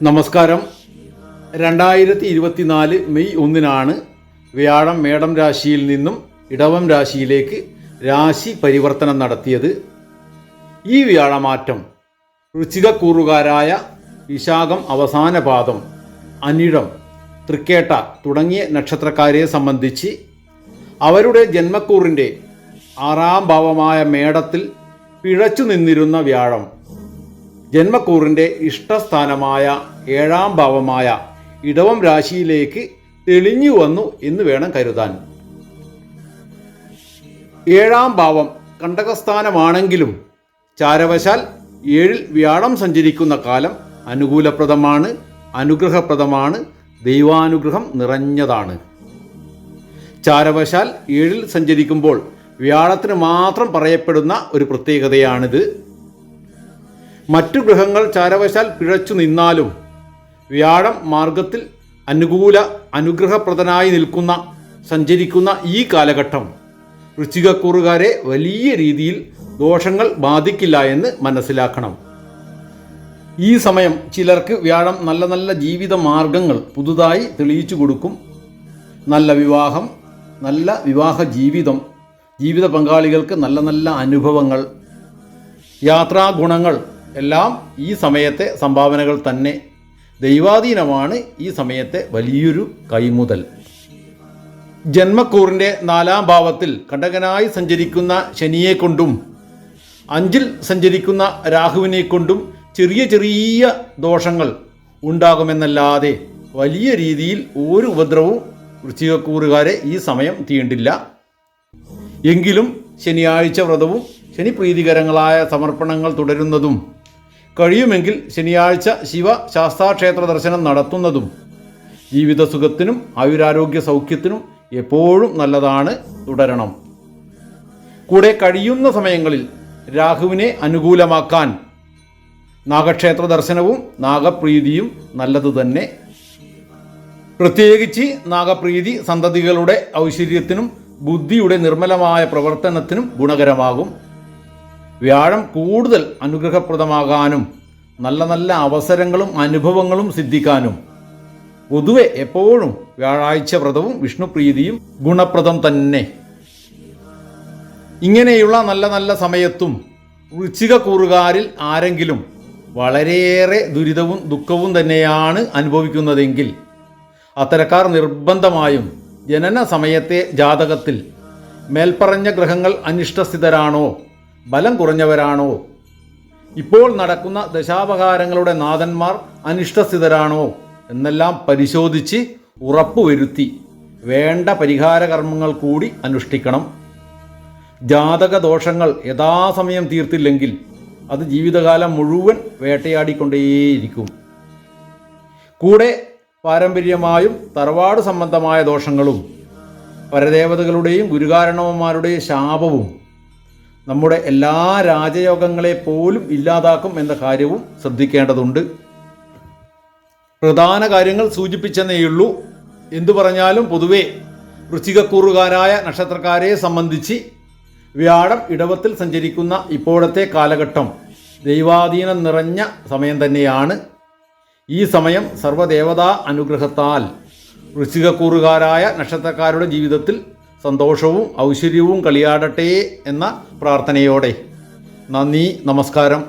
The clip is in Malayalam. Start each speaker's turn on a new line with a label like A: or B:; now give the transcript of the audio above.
A: നമസ്കാരം. രണ്ടായിരത്തി ഇരുപത്തിനാല് മെയ് ഒന്നിനാണ് വ്യാഴം മേടം രാശിയിൽ നിന്നും ഇടവം രാശിയിലേക്ക് രാശി പരിവർത്തനം നടത്തിയത്. ഈ വ്യാഴമാറ്റം വൃശ്ചികക്കൂറുകാരായ വിശാഖം അവസാന പാദം അനിഴം തൃക്കേട്ട തുടങ്ങിയ നക്ഷത്രക്കാരെ സംബന്ധിച്ച് അവരുടെ ജന്മക്കൂറിന്റെ ആറാം ഭാവമായ മേടത്തിൽ പിഴച്ചു നിന്നിരുന്ന വ്യാഴം ജന്മക്കൂറിന്റെ ഇഷ്ടസ്ഥാനമായ ഏഴാം ഭാവമായ ഇടവം രാശിയിലേക്ക് തെളിഞ്ഞു വന്നു എന്ന് വേണം കരുതാൻ. ഏഴാം ഭാവം കണ്ടകസ്ഥാനമാണെങ്കിലും ചാരവശാൽ ഏഴിൽ വ്യാഴം സഞ്ചരിക്കുന്ന കാലം അനുകൂലപ്രദമാണ് അനുഗ്രഹപ്രദമാണ് ദൈവാനുഗ്രഹം നിറഞ്ഞതാണ്. ചാരവശാൽ ഏഴിൽ സഞ്ചരിക്കുമ്പോൾ വ്യാഴത്തിന് മാത്രം പറയപ്പെടുന്ന ഒരു പ്രത്യേകതയാണിത്. മറ്റു ഗ്രഹങ്ങൾ ചാരവശാൽ പിഴച്ചു നിന്നാലും വ്യാഴം മാർഗത്തിൽ അനുകൂല അനുഗ്രഹപ്രദനായി നിൽക്കുന്ന സഞ്ചരിക്കുന്ന ഈ കാലഘട്ടം വൃശ്ചികക്കൂറുകാരെ വലിയ രീതിയിൽ ദോഷങ്ങൾ ബാധിക്കില്ല എന്ന് മനസ്സിലാക്കണം. ഈ സമയം ചിലർക്ക് വ്യാഴം നല്ല നല്ല ജീവിത മാർഗങ്ങൾ പുതുതായി തെളിയിച്ചു കൊടുക്കും. നല്ല വിവാഹം നല്ല വിവാഹ ജീവിതം ജീവിത പങ്കാളികൾക്ക് നല്ല നല്ല അനുഭവങ്ങൾ യാത്രാ ഗുണങ്ങൾ എല്ലാം ഈ സമയത്തെ സംഭാവനകൾ തന്നെ ദൈവാധീനമാണ് ഈ സമയത്തെ വലിയൊരു കൈമുതൽ. ജന്മക്കൂറിന്റെ നാലാം ഭാവത്തിൽ കണ്ടകനായി സഞ്ചരിക്കുന്ന ശനിയെ കൊണ്ടും അഞ്ചിൽ സഞ്ചരിക്കുന്ന രാഹുവിനെ കൊണ്ടും ചെറിയ ചെറിയ ദോഷങ്ങൾ ഉണ്ടാകുമെന്നല്ലാതെ വലിയ രീതിയിൽ ഒരു ഉപദ്രവവും വൃശ്ചികക്കൂറുകാരെ ഈ സമയം തീണ്ടില്ല. എങ്കിലും ശനിയാഴ്ച വ്രതവും ശനിപ്രീതികരങ്ങളായ സമർപ്പണങ്ങൾ തുടരുന്നതും കഴിയുമെങ്കിൽ ശനിയാഴ്ച ശിവ ശാസ്താക്ഷേത്ര ദർശനം നടത്തുന്നതും ജീവിതസുഖത്തിനും ആയുരാരോഗ്യ സൗഖ്യത്തിനും എപ്പോഴും നല്ലതാണ് തുടരണം. കൂടെ കഴിയുന്ന സമയങ്ങളിൽ രാഹുവിനെ അനുകൂലമാക്കാൻ നാഗക്ഷേത്ര ദർശനവും നാഗപ്രീതിയും നല്ലത് തന്നെ. പ്രത്യേകിച്ച് നാഗപ്രീതി സന്തതികളുടെ ഔശ്വര്യത്തിനും ബുദ്ധിയുടെ നിർമ്മലമായ പ്രവർത്തനത്തിനും ഗുണകരമാകും. വ്യാഴം കൂടുതൽ അനുഗ്രഹപ്രദമാകാനും നല്ല നല്ല അവസരങ്ങളും അനുഭവങ്ങളും സിദ്ധിക്കാനും. പൊതുവെ എപ്പോഴും വ്യാഴാഴ്ച വ്രതവും വിഷ്ണുപ്രീതിയും ഗുണപ്രദം തന്നെ. ഇങ്ങനെയുള്ള നല്ല നല്ല സമയത്തും വൃശ്ചിക കൂറുകാരിൽ ആരെങ്കിലും വളരെയേറെ ദുരിതവും ദുഃഖവും തന്നെയാണ് അനുഭവിക്കുന്നതെങ്കിൽ അത്തരക്കാർ നിർബന്ധമായും ജനന സമയത്തെ ജാതകത്തിൽ മേൽപ്പറഞ്ഞ ഗ്രഹങ്ങൾ അനിഷ്ടസ്ഥിതരാണോ ബലം കുറഞ്ഞവരാണോ? ഇപ്പോൾ നടക്കുന്ന ദശാപകാരങ്ങളുടെ നാഥന്മാർ അനിഷ്ടസ്ഥിതരാണോ? എന്നെല്ലാം പരിശോധിച്ച് ഉറപ്പുവരുത്തി വേണ്ട പരിഹാര കർമ്മങ്ങൾ കൂടി അനുഷ്ഠിക്കണം. ജാതക ദോഷങ്ങൾ യഥാസമയം തീർത്തില്ലെങ്കിൽ അത് ജീവിതകാലം മുഴുവൻ വേട്ടയാടിക്കൊണ്ടേയിരിക്കും. കൂടെ പാരമ്പര്യമായും തറവാട് സംബന്ധമായ ദോഷങ്ങളും പരദേവതകളുടെയും ഗുരുകാരണവന്മാരുടെയും ശാപവും നമ്മുടെ എല്ലാ രാജയോഗങ്ങളെ പോലും ഇല്ലാതാക്കും എന്ന കാര്യവും ശ്രദ്ധിക്കേണ്ടതുണ്ട്. പ്രധാന കാര്യങ്ങൾ സൂചിപ്പിച്ചെന്നേയുള്ളൂ എന്തു പറഞ്ഞാലും പൊതുവേ വൃശ്ചികക്കൂറുകാരായ നക്ഷത്രക്കാരെ സംബന്ധിച്ച് വ്യാഴം ഇടവത്തിൽ സഞ്ചരിക്കുന്ന ഇപ്പോഴത്തെ കാലഘട്ടം ദൈവാധീനം നിറഞ്ഞ സമയം തന്നെയാണ്. ഈ സമയം സർവദേവതാ അനുഗ്രഹത്താൽ വൃശ്ചികക്കൂറുകാരായ നക്ഷത്രക്കാരുടെ ജീവിതത്തിൽ സന്തോഷവും ഐശ്വര്യവും കളിയാടട്ടെ എന്ന പ്രാർത്ഥനയോടെ നന്ദി നമസ്കാരം.